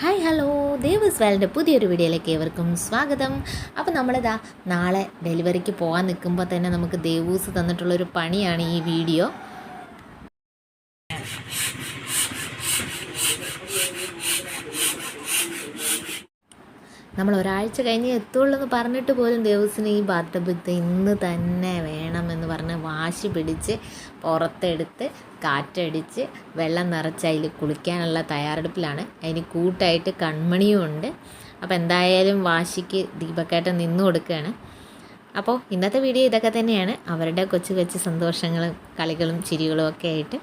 Hi hello Devas world പുതിയൊരു വീഡിയോയിലേക്ക് ഏവർക്കും സ്വാഗതം. അപ്പോൾ നമ്മളിതാ നാളെ ഡെലിവറിക്ക് പോകാൻ നിൽക്കുമ്പോൾ തന്നെ നമുക്ക് ദേവൂസ് തന്നിട്ടുള്ളൊരു പണിയാണ് ഈ വീഡിയോ. നമ്മൾ ഒരാഴ്ച കഴിഞ്ഞ് എത്തുള്ളൂ എന്ന് പറഞ്ഞിട്ട് പോലും ദേവസിന് ഈ ബാത്തബത്ത് ഇന്ന് തന്നെ വേണമെന്ന് പറഞ്ഞ് വാശി പിടിച്ച് പുറത്തെടുത്ത് കാറ്റടിച്ച് വെള്ളം നിറച്ച് അതിൽ കുളിക്കാനുള്ള തയ്യാറെടുപ്പിലാണ്. അതിന് കൂട്ടായിട്ട് കൺമണിയും ഉണ്ട്. അപ്പോൾ എന്തായാലും വാശിക്ക് ദീപക്കേട്ടൻ നിന്നു കൊടുക്കുകയാണ്. അപ്പോൾ ഇന്നത്തെ വീഡിയോ ഇതൊക്കെ തന്നെയാണ്. അവരുടെ കൊച്ചു കൊച്ചു സന്തോഷങ്ങളും കളികളും ചിരികളും ഒക്കെ ആയിട്ട്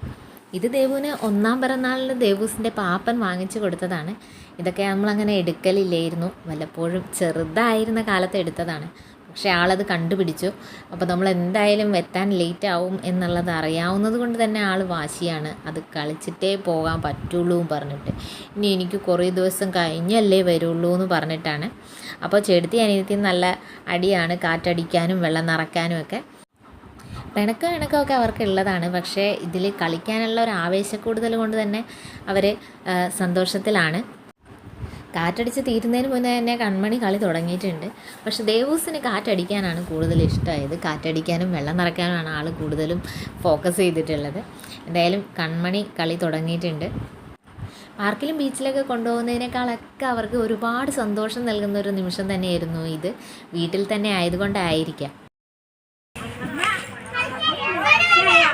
ഇത് ദേവുവിന് ഒന്നാം പിറന്നാളിന് ദേവൂസിന്റെ പാപ്പൻ വാങ്ങിച്ചു കൊടുത്തതാണ്. ഇതൊക്കെ നമ്മളങ്ങനെ എടുക്കലില്ലായിരുന്നു. വല്ലപ്പോഴും ചെറുതായിരുന്ന കാലത്ത് എടുത്തതാണ്. പക്ഷേ ആളത് കണ്ടുപിടിച്ചു. അപ്പോൾ നമ്മൾ എന്തായാലും എത്താൻ ലേറ്റ് ആവും എന്നുള്ളത് അറിയാവുന്നത് കൊണ്ട് തന്നെ ആൾ വാശിയാണ്. അത് കളിച്ചിട്ടേ പോകാൻ പറ്റുള്ളൂ പറഞ്ഞിട്ട്. ഇനി എനിക്ക് കുറേ ദിവസം കഴിഞ്ഞല്ലേ വരുള്ളൂ എന്ന് പറഞ്ഞിട്ടാണ്. അപ്പോൾ ചെടുത്തി അനിയത്തി നല്ല അടിയാണ്. കാറ്റടിക്കാനും വെള്ളം നിറയ്ക്കാനും ഒക്കെ. പിണക്കം ഇണക്കമൊക്കെ അവർക്ക് ഉള്ളതാണ് പക്ഷേ ഇതിൽ കളിക്കാനുള്ള ഒരു ആവേശക്കൂടുതൽ കൊണ്ട് തന്നെ അവർ സന്തോഷത്തിലാണ്. കാറ്റടിച്ച് തീരുന്നതിന് മുന്നേ തന്നെ കൺമണി കളി തുടങ്ങിയിട്ടുണ്ട്. പക്ഷേ ദേവൂസിന് കാറ്റടിക്കാനാണ് കൂടുതൽ ഇഷ്ടമായത്. കാറ്റടിക്കാനും വെള്ളം നിറയ്ക്കാനുമാണ് ആൾ കൂടുതലും ഫോക്കസ് ചെയ്തിട്ടുള്ളത്. എന്തായാലും കൺമണി കളി തുടങ്ങിയിട്ടുണ്ട്. പാർക്കിലും ബീച്ചിലൊക്കെ കൊണ്ടുപോകുന്നതിനേക്കാളൊക്കെ അവർക്ക് ഒരുപാട് സന്തോഷം നൽകുന്ന ഒരു നിമിഷം തന്നെയായിരുന്നു ഇത്. വീട്ടിൽ തന്നെ ആയതുകൊണ്ടായിരിക്കാം.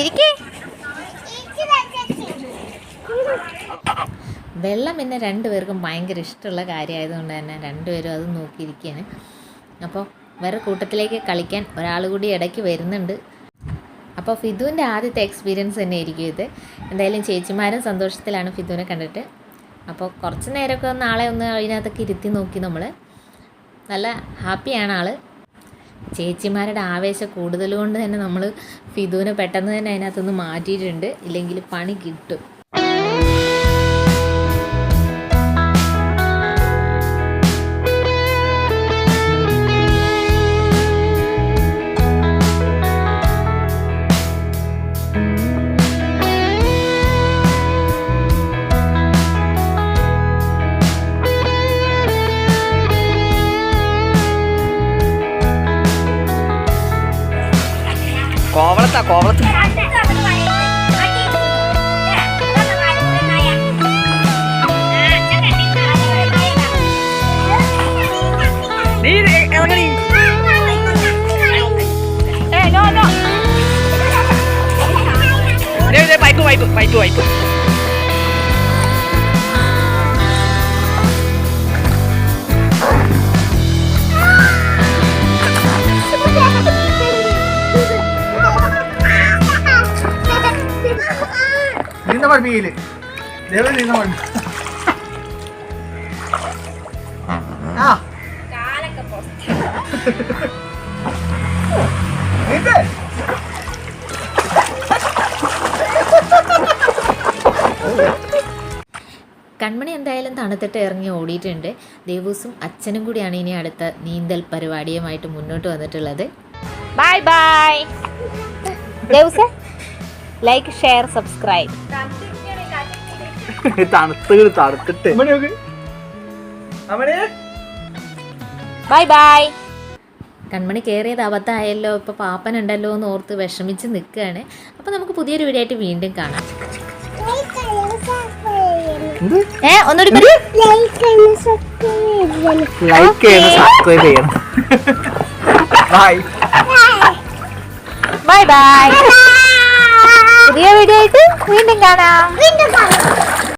ഇരിക്കേ. വെള്ളം പിന്നെ രണ്ടുപേർക്കും ഭയങ്കര ഇഷ്ടമുള്ള കാര്യമായതുകൊണ്ട് തന്നെ രണ്ടുപേരും അത് നോക്കിയിരിക്കുകയാണ്. അപ്പോൾ വേറെ കൂട്ടത്തിലേക്ക് കളിക്കാൻ ഒരാൾ കൂടി ഇടയ്ക്ക് വരുന്നുണ്ട്. അപ്പോൾ ഫിദുവിന്റെ ആദ്യത്തെ എക്സ്പീരിയൻസ് തന്നെ ആയിരിക്കും ഇത്. എന്തായാലും ചേച്ചിമാരും സന്തോഷത്തിലാണ് ഫിദുവിനെ കണ്ടിട്ട്. അപ്പോൾ കുറച്ച് നേരമൊക്കെ ഒന്ന് ആളെ ഒന്ന് അതിനകത്തൊക്കെ ഇരുത്തി നോക്കി നമ്മൾ നല്ല ഹാപ്പിയാണ് ആൾ ചേച്ചിമാരുടെ ആവേശം കൂടുതൽ കൊണ്ട് തന്നെ നമ്മൾ ഫിദുവിനെ പെട്ടെന്ന് തന്നെ അതിനകത്തുനിന്ന് മാറ്റിയിട്ടുണ്ട്. ഇല്ലെങ്കിൽ പണി കിട്ടും. കോവളത്താ കോവളത്ത് നീ ഇറങ്ങണി പൈപ്പ് പൈപ്പ് പൈപ്പ് പൈപ്പ് നീന്ത പഠിപ്പിക്കില്ലേ ദേവൻ നീന്ത പഠിപ്പി ആ. നീന്തേ കൺമണി എന്തായാലും തണുത്തിട്ട് ഇറങ്ങി ഓടിയിട്ടുണ്ട്. ദേവൂസും അച്ഛനും കൂടിയാണ് ഇനി അടുത്ത നീന്തൽ പരിപാടിയുമായിട്ട് മുന്നോട്ട് വന്നിട്ടുള്ളത്. ബൈ ബൈ ദേവൂസ്? ലൈക്ക് ഷെയർ സബ്സ്ക്രൈബ് തണുത്ത് തണുത്തിട്ട്. ബൈ ബൈ കൺമണി കയറിയത് അബദ്ധമായല്ലോ ഇപ്പോൾ പാപ്പനുണ്ടല്ലോ എന്ന് ഓർത്ത് വിഷമിച്ച് നിൽക്കുകയാണ്. അപ്പോൾ നമുക്ക് പുതിയൊരു വീഡിയോ ആയിട്ട് വീണ്ടും കാണാം. ഏ ഒന്നുകൂടി ലൈക്ക് ചെയ്യണം സബ്സ്ക്രൈബ് ചെയ്യണം. ബൈ ബൈ ബൈ പുതിയ വീഡിയോ ആയിട്ട് വീണ്ടും കാണാം.